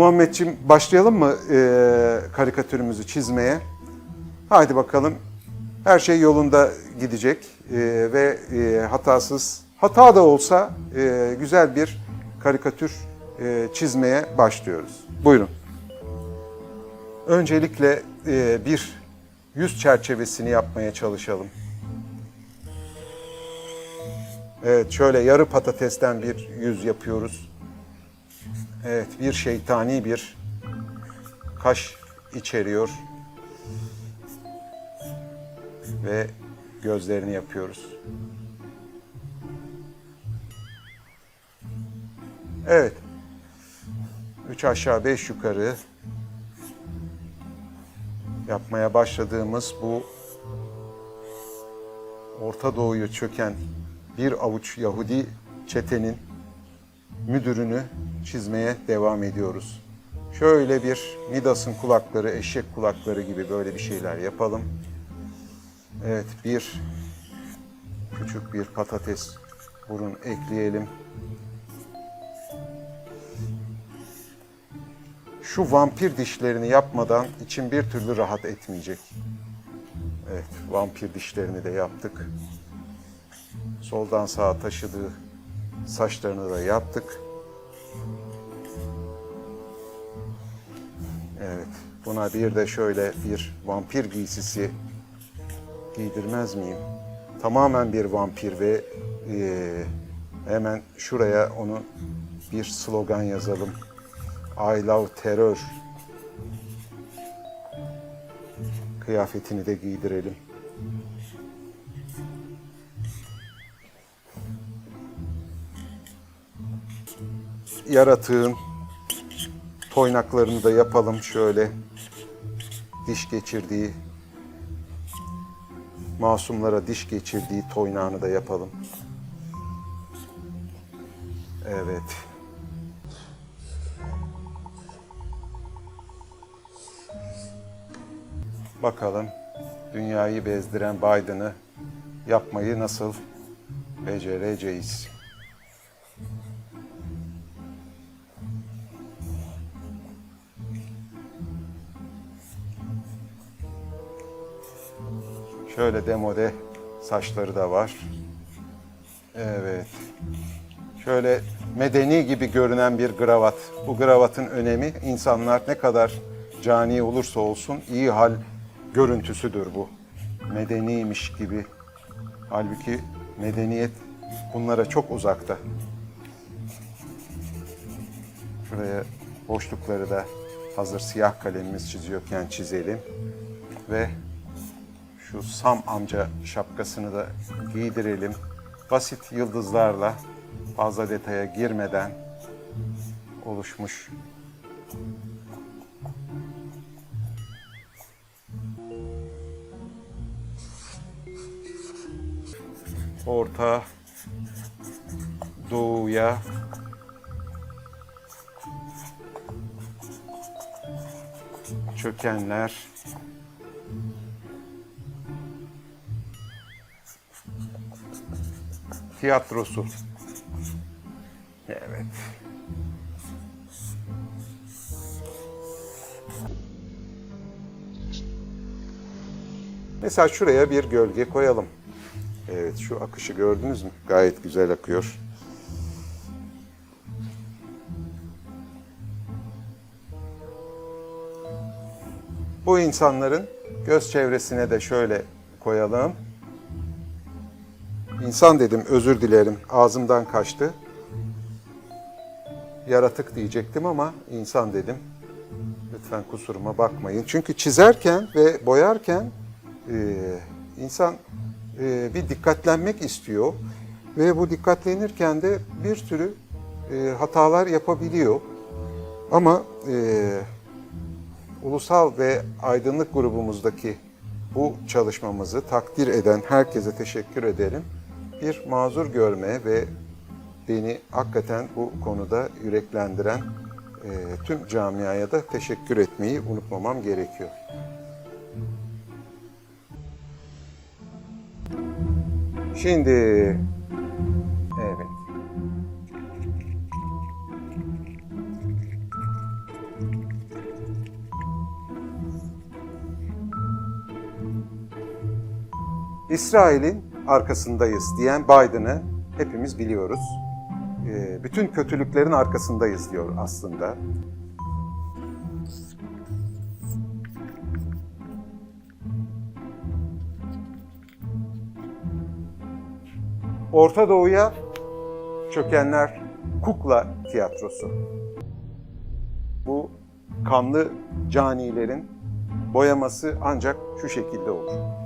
Muhammedciğim başlayalım mı e, karikatürümüzü çizmeye? Haydi bakalım. Her şey yolunda gidecek e, ve e, hatasız, hata da olsa e, güzel bir karikatür e, çizmeye başlıyoruz. Buyurun. Öncelikle e, bir yüz çerçevesini yapmaya çalışalım. Evet, şöyle yarı patatesten bir yüz yapıyoruz. Evet, bir şeytani bir kaş içeriyor. Ve gözlerini yapıyoruz. Evet. Üç aşağı beş yukarı yapmaya başladığımız bu Orta Doğu'yu çöken bir avuç Yahudi çetenin müdürünü çizmeye devam ediyoruz. Şöyle bir Midas'ın kulakları, eşek kulakları gibi böyle bir şeyler yapalım. Evet, bir küçük bir patates burun ekleyelim. Şu vampir dişlerini yapmadan içim bir türlü rahat etmeyecek. Evet, vampir dişlerini de yaptık. Soldan sağa taşıdığı saçlarını da yaptık. Evet, buna bir de şöyle bir vampir giysisi giydirmez miyim? Tamamen bir vampir ve eee, hemen şuraya onu bir slogan yazalım. I love terror. Kıyafetini de giydirelim. Yaratığın toynaklarını da yapalım şöyle. Diş geçirdiği masumlara diş geçirdiği toynağını da yapalım. Evet. Bakalım dünyayı bezdiren Biden'ı yapmayı nasıl becereceğiz? Şöyle demode saçları da var. Evet. Şöyle medeni gibi görünen bir gravat. Bu gravatın önemi insanlar ne kadar cani olursa olsun iyi hal görüntüsüdür bu. Medeniymiş gibi. Halbuki medeniyet bunlara çok uzakta. Şuraya boşlukları da hazır siyah kalemimiz çiziyorken çizelim. Ve şu Sam amca şapkasını da giydirelim. Basit yıldızlarla fazla detaya girmeden oluşmuş. Orta Doğu'ya çökenler tiyatrosu. Evet. Mesela şuraya bir gölge koyalım. Evet, şu akışı gördünüz mü? Gayet güzel akıyor. Bu insanların göz çevresine de şöyle koyalım. İnsan dedim, özür dilerim. Ağzımdan kaçtı. Yaratık diyecektim ama insan dedim. Lütfen kusuruma bakmayın. Çünkü çizerken ve boyarken e, insan e, bir dikkatlenmek istiyor. Ve bu dikkatlenirken de bir sürü e, hatalar yapabiliyor. Ama e, ulusal ve aydınlık grubumuzdaki bu çalışmamızı takdir eden herkese teşekkür ederim bir mazur görme ve beni hakikaten bu konuda yüreklendiren e, tüm camiaya da teşekkür etmeyi unutmamam gerekiyor. Şimdi evet. İsrail'in arkasındayız diyen Biden'ı hepimiz biliyoruz. Ee, bütün kötülüklerin arkasındayız diyor aslında. Orta Doğu'ya çökenler kukla tiyatrosu. Bu kanlı canilerin boyaması ancak şu şekilde olur.